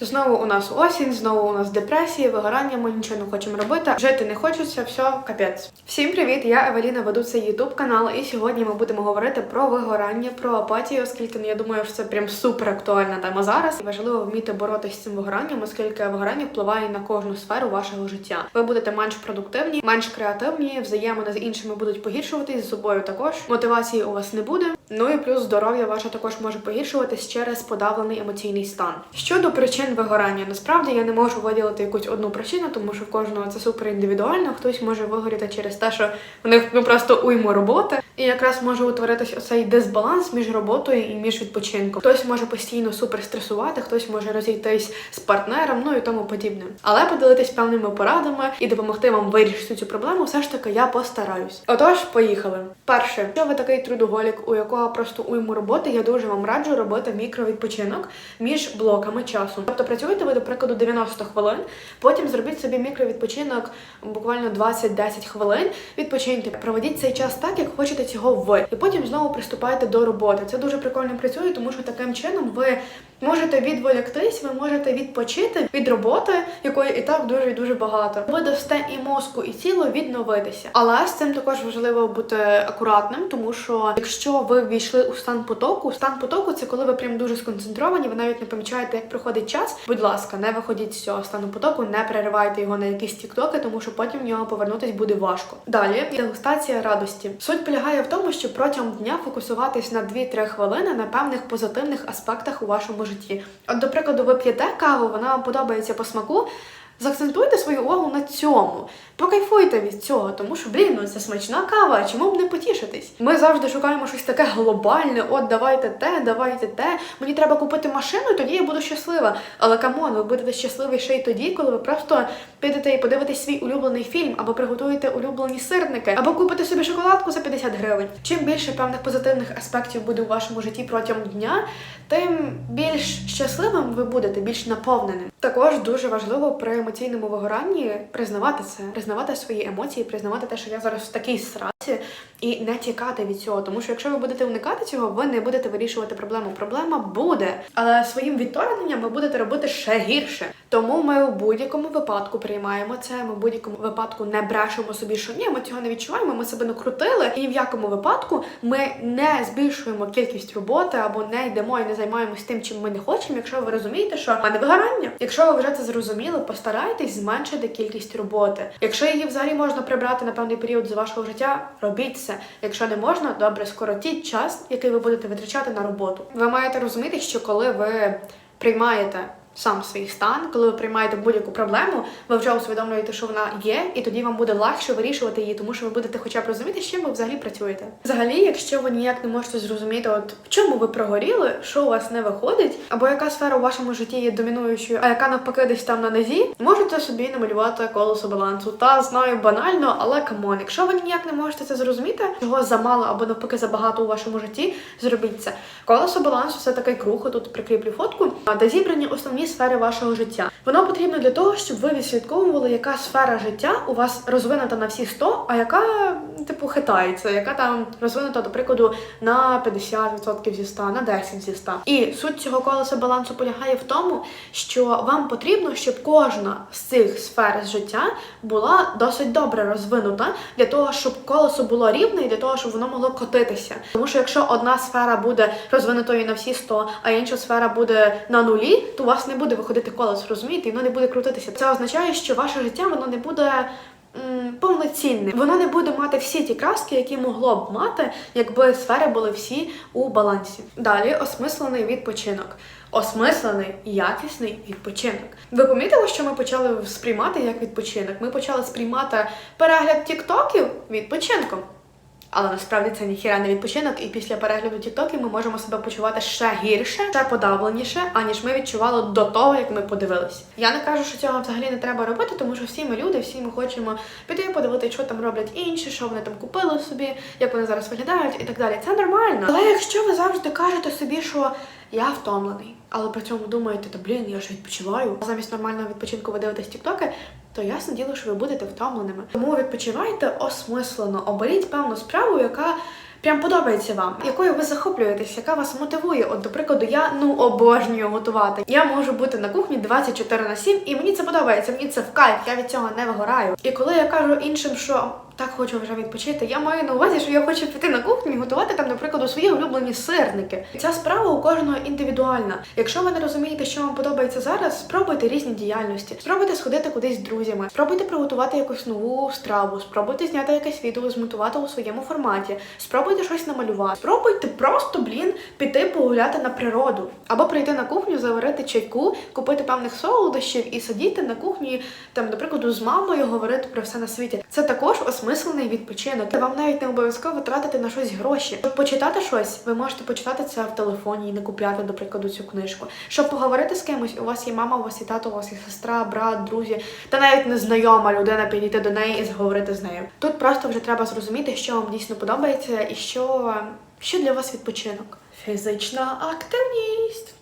Знову у нас осінь, знову у нас депресії, вигорання, ми нічого не хочемо робити. Жити не хочеться, все, капець. Всім привіт! Я Евеліна, веду цей ютуб канал, і сьогодні ми будемо говорити про вигорання, про апатію, оскільки ну, я думаю, що це прям супер актуальна тема зараз. І важливо вміти боротися з цим вигоранням, оскільки вигорання впливає на кожну сферу вашого життя. Ви будете менш продуктивні, менш креативні, взаємини з іншими будуть погіршуватись, з собою також. Мотивації у вас не буде. Ну і плюс здоров'я ваше також може погіршуватись через подавлений емоційний стан. Щодо причин вигорання, насправді я не можу виділити якусь одну причину, тому що в кожного це супер індивідуально. Хтось може вигоріти через те, що в них ну просто уйму роботи, і якраз може утворитись оцей дисбаланс між роботою і між відпочинком. Хтось може постійно супер стресувати, хтось може розійтись з партнером, ну і тому подібне. Але поділитись певними порадами і допомогти вам вирішити цю проблему, все ж таки я постараюсь. Отож, поїхали. Перше, якщо ви такий трудоголік, у якого просто уйму роботи, я дуже вам раджу робити мікровідпочинок між блоками часу. Тобто працюєте ви, до прикладу, 90 хвилин, потім зробіть собі мікровідпочинок буквально 20-10 хвилин. Відпочиньте, проведіть цей час так, як хочете цього ви, і потім знову приступайте до роботи. Це дуже прикольно працює, тому що таким чином ви можете відволіктись, ви можете відпочити від роботи, якої і так дуже і дуже багато. Ви дасте і мозку, і тіло відновитися. Але з цим також важливо бути акуратним, тому що якщо ви ввійшли у стан потоку, стан потоку це коли ви прям дуже сконцентровані, ви навіть не помічаєте, як проходить час. Будь ласка, не виходіть з цього стану потоку, не переривайте його на якісь тіктоки, тому що потім в нього повернутись буде важко. Далі дегустація радості. Суть полягає в тому, що протягом дня фокусуватись на 2-3 хвилини на певних позитивних аспектах у вашому житті. От, до прикладу, ви п'єте каву, вона вам подобається по смаку. Заакцентуйте свою увагу на цьому, покайфуйте від цього, тому що блін, ну це смачна кава. Чому б не потішитись? Ми завжди шукаємо щось таке глобальне. От давайте те, давайте те. Мені треба купити машину, тоді я буду щаслива. Але камон, ви будете щасливі ще й тоді, коли ви просто підете і подивитесь свій улюблений фільм, або приготуєте улюблені сирники, або купите собі шоколадку за 50 гривень. Чим більше певних позитивних аспектів буде у вашому житті протягом дня, тим більш щасливим ви будете, більш наповненим. Також дуже важливо при емоційному вигоранні признавати це, признавати свої емоції, признавати те, що я зараз в такій сраці, і не тікати від цього. Тому що якщо ви будете уникати цього, ви не будете вирішувати проблему. Проблема буде, але своїм відторгненням ви будете робити ще гірше. Тому ми у будь-якому випадку приймаємо це. Ми в будь-якому випадку не брешемо собі, що ні, ми цього не відчуваємо. Ми себе накрутили, і в якому випадку ми не збільшуємо кількість роботи або не йдемо і не займаємось тим, чим ми не хочемо. Якщо ви розумієте, що в мене вигорання. Якщо ви вже це зрозуміли, постарайтесь зменшити кількість роботи. Якщо її взагалі можна прибрати на певний період з вашого життя, робіть це. Якщо не можна, добре скоротіть час, який ви будете витрачати на роботу. Ви маєте розуміти, що коли ви приймаєте сам свій стан, коли ви приймаєте будь-яку проблему, ви вже усвідомлюєте, що вона є, і тоді вам буде легше вирішувати її, тому що ви будете хоча б розуміти, з чим ви взагалі працюєте. Взагалі, якщо ви ніяк не можете зрозуміти, от в чому ви прогоріли, що у вас не виходить, або яка сфера у вашому житті є домінуючою, а яка навпаки десь там на нозі, можете собі намалювати колесо балансу. Та знаю банально, але камон, якщо ви ніяк не можете це зрозуміти, чого замало або навпаки забагато у вашому житті, зробіть це. Колесо балансу це такий круг, тут прикріплю фотку, де зібрані основні сфери вашого життя. Воно потрібно для того, щоб ви відслідковували, яка сфера життя у вас розвинута на всі 100, а яка, типу, хитається, яка там розвинута, до прикладу, на 50% зі 100, на 10 зі 100. І суть цього колеса балансу полягає в тому, що вам потрібно, щоб кожна з цих сфер з життя була досить добре розвинута для того, щоб колесо було рівне і для того, щоб воно могло котитися. Тому що якщо одна сфера буде розвинутою на всі 100, а інша сфера буде на нулі, то у вас не буде виходити колесо, розумієте, і воно не буде крутитися. Це означає, що ваше життя воно не буде. М, Повноцінним, воно не буде мати всі ті краски, які могло б мати, якби сфери були всі у балансі. Далі осмислений відпочинок. Осмислений якісний відпочинок. Ви помітили, що ми почали сприймати як відпочинок? Ми почали сприймати перегляд тіктоків відпочинком. Але насправді це ніхіра не відпочинок, і після перегляду тіктоків ми можемо себе почувати ще гірше, ще подавленіше, аніж ми відчували до того, як ми подивилися. Я не кажу, що цього взагалі не треба робити, тому що всі ми люди, всі ми хочемо піти подивитися, що там роблять інші, що вони там купили собі, як вони зараз виглядають і так далі. Це нормально. Але якщо ви завжди кажете собі, що я втомлений, але при цьому думаєте, та блін, я ж відпочиваю. Замість нормального відпочинку ви дивитесь тіктоки, то ясно діло, що ви будете втомленими. Тому відпочивайте осмислено, оберіть певну справу, яка прям подобається вам, якою ви захоплюєтесь, яка вас мотивує. От, до прикладу, я ну обожнюю готувати. Я можу бути на кухні 24 на 7, і мені це подобається. Мені це в кайф. Я від цього не вигораю. І коли я кажу іншим, що так хочу вже відпочити, я маю на увазі, що я хочу піти на кухню і готувати там, наприклад, свої улюблені сирники. Ця справа у кожного індивідуальна. Якщо ви не розумієте, що вам подобається зараз, спробуйте різні діяльності, спробуйте сходити кудись з друзями, спробуйте приготувати якусь нову страву, спробуйте зняти якесь відео, змонтувати у своєму форматі, спробуйте щось намалювати, спробуйте просто, блін, піти погуляти на природу, або прийти на кухню, заварити чайку, купити певних солодощів і сидіти на кухні, там, наприклад, з мамою говорити про все на світі. Це також осмислений відпочинок. Вам навіть не обов'язково тратити на щось гроші. Щоб почитати щось, ви можете почитати це в телефоні і не купляти, до прикладу, цю книжку. Щоб поговорити з кимось, у вас є мама, у вас є тато, у вас є сестра, брат, друзі, та навіть незнайома людина підійти до неї і зговорити з нею. Тут просто вже треба зрозуміти, що вам дійсно подобається і що, що для вас відпочинок. Фізична активність.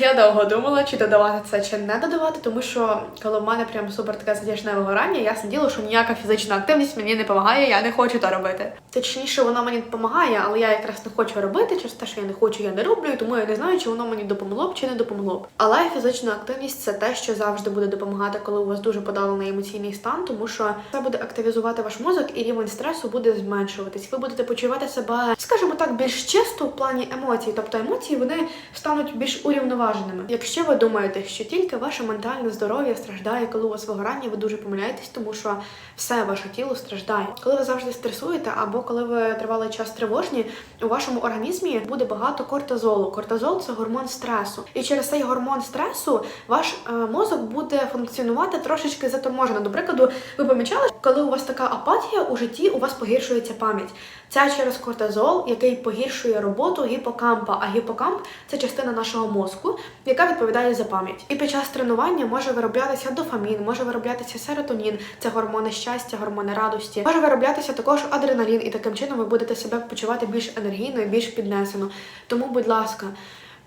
Я довго думала, чи додавати це, чи не додавати, тому що коли в мене прям супер таке затяжне вигорання, я сиділа, що ніяка фізична активність мені не допомагає, я не хочу то робити. Точніше, воно мені допомагає, але я якраз не хочу робити, через те, що я не хочу, я не роблю, тому я не знаю, чи воно мені допомогло б чи не допомогло б. Але фізична активність це те, що завжди буде допомагати, коли у вас дуже подавлений емоційний стан, тому що це буде активізувати ваш мозок і рівень стресу буде зменшуватись. Ви будете почувати себе, скажімо так, більш чисто в плані емоцій, тобто емоції вони стануть більш урівноваженими. Якщо ви думаєте, що тільки ваше ментальне здоров'я страждає, коли у вас вигорання, ви дуже помиляєтесь, тому що все ваше тіло страждає. Коли ви завжди стресуєте, або коли ви тривалий час тривожні, у вашому організмі буде багато кортизолу. Кортизол це гормон стресу, і через цей гормон стресу ваш е, мозок буде функціонувати трошечки заторможено. До прикладу, ви помічали, коли у вас така апатія у житті, у вас погіршується пам'ять. Це через кортизол, який погіршує роботу гіпокампа. А гіпокамп це частина нашого мозку, яка відповідає за пам'ять. І під час тренування може вироблятися дофамін, може вироблятися серотонін, це гормони щастя, гормони радості. Може вироблятися також адреналін, і таким чином ви будете себе почувати більш енергійно і більш піднесено. Тому, будь ласка,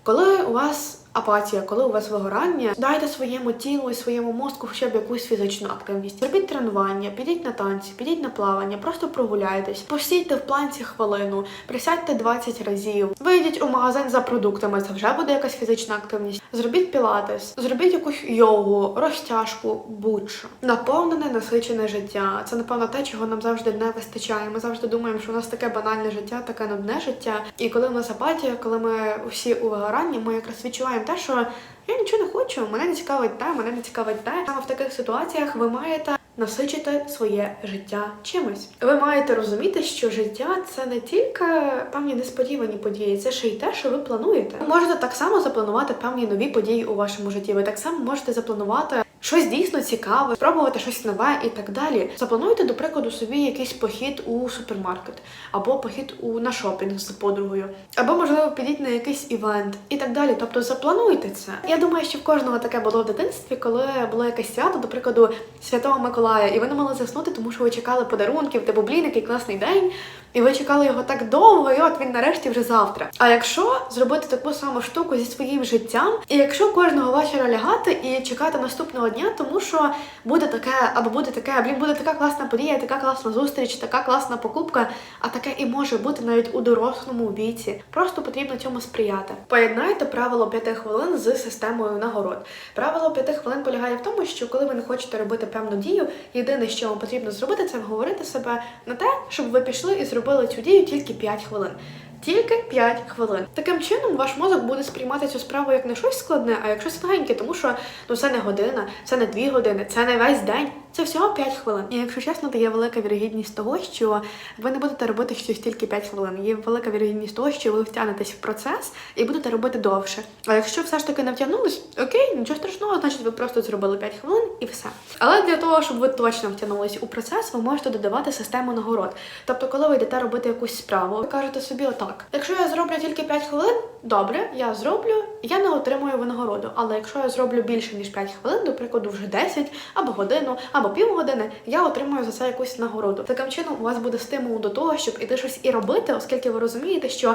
коли у вас апатія, коли у вас вигорання, дайте своєму тілу і своєму мозку хоча б якусь фізичну активність. Зробіть тренування, підіть на танці, підіть на плавання, просто прогуляйтесь, посійте в планці хвилину, присядьте 20 разів, вийдіть у магазин за продуктами, це вже буде якась фізична активність. Зробіть пілатес, зробіть якусь йогу, розтяжку, будь-що. Наповнене, насичене життя. Це напевно те, чого нам завжди не вистачає. Ми завжди думаємо, що у нас таке банальне життя, таке нудне життя. І коли в нас апатія, коли ми всі у вигоранні, ми якраз відчуваємо те, що я нічого не хочу, мене не цікавить те, мене не цікавить те. Саме в таких ситуаціях ви маєте насичити своє життя чимось. Ви маєте розуміти, що життя це не тільки певні несподівані події, це ще й те, що ви плануєте. Ви можете так само запланувати певні нові події у вашому житті. Ви так само можете запланувати. Щось дійсно цікаве, спробувати щось нове і так далі. Заплануйте, до прикладу, собі якийсь похід у супермаркет, або похід у на шопінг з подругою, або можливо підіть на якийсь івент і так далі. Тобто заплануйте це. Я думаю, що в кожного таке було в дитинстві, коли було якесь свято, до прикладу, Святого Миколая, і ви не могли заснути, тому що ви чекали подарунків, типу, блін, який класний день. І ви чекали його так довго, і от він нарешті вже завтра. А якщо зробити таку саму штуку зі своїм життям, і якщо кожного вечора лягати і чекати наступного дня, тому що буде таке, або буде таке, блін, буде така класна подія, така класна зустріч, така класна покупка, а таке і може бути навіть у дорослому віці. Просто потрібно цьому сприяти. Поєднайте правило 5 хвилин з системою нагород. Правило 5 хвилин полягає в тому, що коли ви не хочете робити певну дію, єдине, що вам потрібно зробити, це вговорити себе на те, щоб ви пішли і зробили цю дію тільки 5 хвилин. Тільки 5 хвилин. Таким чином, ваш мозок буде сприймати цю справу як не щось складне, а як щось легеньке, тому що ну це не година, це не дві години, це не весь день. Це всього 5 хвилин. І якщо чесно, то є велика вірогідність того, що ви не будете робити щось тільки 5 хвилин. Є велика вірогідність того, що ви втягнетесь в процес і будете робити довше. А якщо все ж таки не втягнулись, окей, нічого страшного, значить ви просто зробили 5 хвилин і все. Але для того, щоб ви точно втягнулись у процес, ви можете додавати систему нагород. Тобто, коли ви йдете робити якусь справу, ви кажете собі отак: якщо я зроблю тільки 5 хвилин, добре, я зроблю, я не отримую винагороду. Але якщо я зроблю більше ніж 5 хвилин, до прикладу, вже 10 або годину, або півгодини, я отримую за це якусь нагороду. Таким чином, у вас буде стимул до того, щоб іти щось і робити, оскільки ви розумієте, що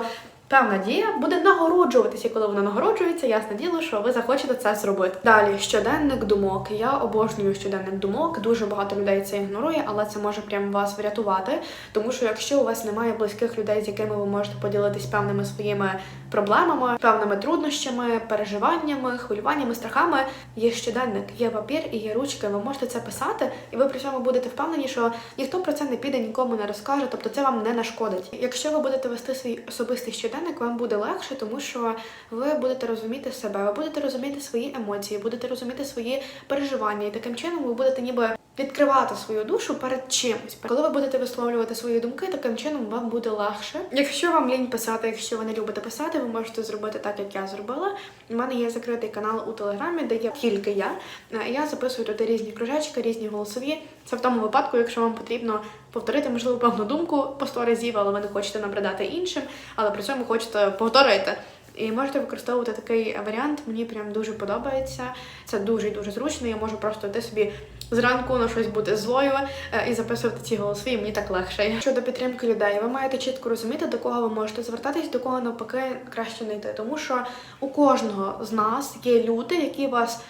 Певна дія буде нагороджуватися, коли вона нагороджується, ясне діло, що ви захочете це зробити. Далі щоденник думок. Я обожнюю щоденник думок. Дуже багато людей це ігнорує, але це може прям вас врятувати. Тому що якщо у вас немає близьких людей, з якими ви можете поділитись певними своїми проблемами, певними труднощами, переживаннями, хвилюваннями, страхами, є щоденник, є папір і є ручки. Ви можете це писати, і ви при цьому будете впевнені, що ніхто про це не піде, нікому не розкаже, тобто це вам не нашкодить. Якщо ви будете вести свій особистий щоденник, вам буде легше, тому що ви будете розуміти себе, ви будете розуміти свої емоції, будете розуміти свої переживання, і таким чином ви будете ніби відкривати свою душу перед чимось. Коли ви будете висловлювати свої думки, таким чином вам буде легше. Якщо вам лінь писати, якщо ви не любите писати, ви можете зробити так, як я зробила. У мене є закритий канал у телеграмі, де є тільки я. Е, Я записую туди різні кружечки, різні голосові. Це в тому випадку, якщо вам потрібно повторити, можливо, певну думку по 100 разів, але ви не хочете набридати іншим, але при цьому хочете повторити. І можете використовувати такий варіант. Мені прям дуже подобається. Це дуже і дуже зручно. Я можу просто йти собі зранку на щось бути злою е, і записувати ці голоси, і мені так легше. Щодо підтримки людей, ви маєте чітко розуміти, до кого ви можете звертатись, до кого навпаки краще не йти. Тому що у кожного з нас є люди, які вас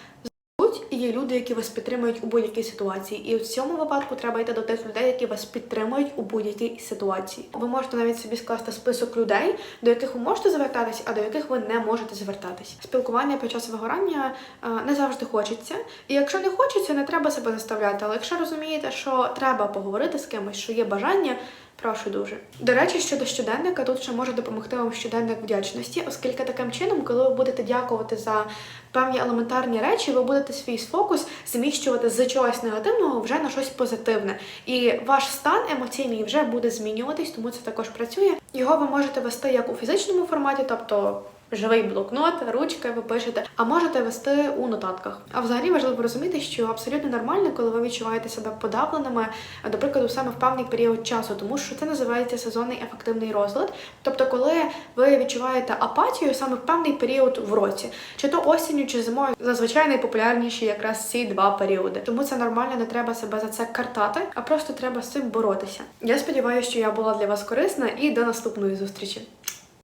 і є люди, які вас підтримують у будь-якій ситуації, і в цьому випадку треба йти до тих людей, які вас підтримують у будь-якій ситуації. Ви можете навіть собі скласти список людей, до яких ви можете звертатись, а до яких ви не можете звертатись. Спілкування під час вигорання е, не завжди хочеться. І якщо не хочеться, не треба себе заставляти. Але якщо розумієте, що треба поговорити з кимось, що є бажання. Прошу дуже. До речі, щодо щоденника, тут ще може допомогти вам щоденник вдячності, оскільки таким чином, коли ви будете дякувати за певні елементарні речі, ви будете свій фокус зміщувати з чогось негативного вже на щось позитивне. І ваш стан емоційний вже буде змінюватись, тому це також працює. Його ви можете вести як у фізичному форматі, тобто. Живий блокнот, ручки ви пишете, а можете вести у нотатках. А взагалі важливо розуміти, що абсолютно нормально, коли ви відчуваєте себе подавленими, до прикладу, саме в певний період часу, тому що це називається сезонний ефективний розлад. Тобто, коли ви відчуваєте апатію саме в певний період в році, чи то осінню, чи зимою, зазвичай найпопулярніші якраз ці два періоди. Тому це нормально, не треба себе за це картати, а просто треба з цим боротися. Я сподіваюся, що я була для вас корисна і до наступної зустрічі.